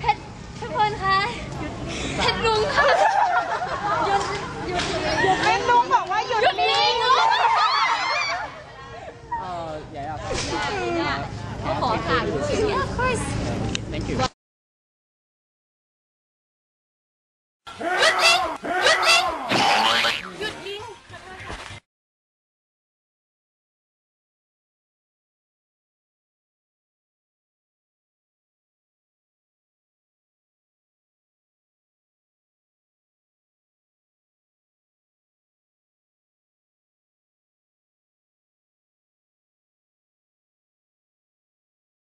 เพชรทุกคนคะเพชรลุงค่ะหยุดหยุดหยุดเพชรลุงบอกว่าหยุดนิ่งเอออย่าเอาเขาขอถาย Of course Thank you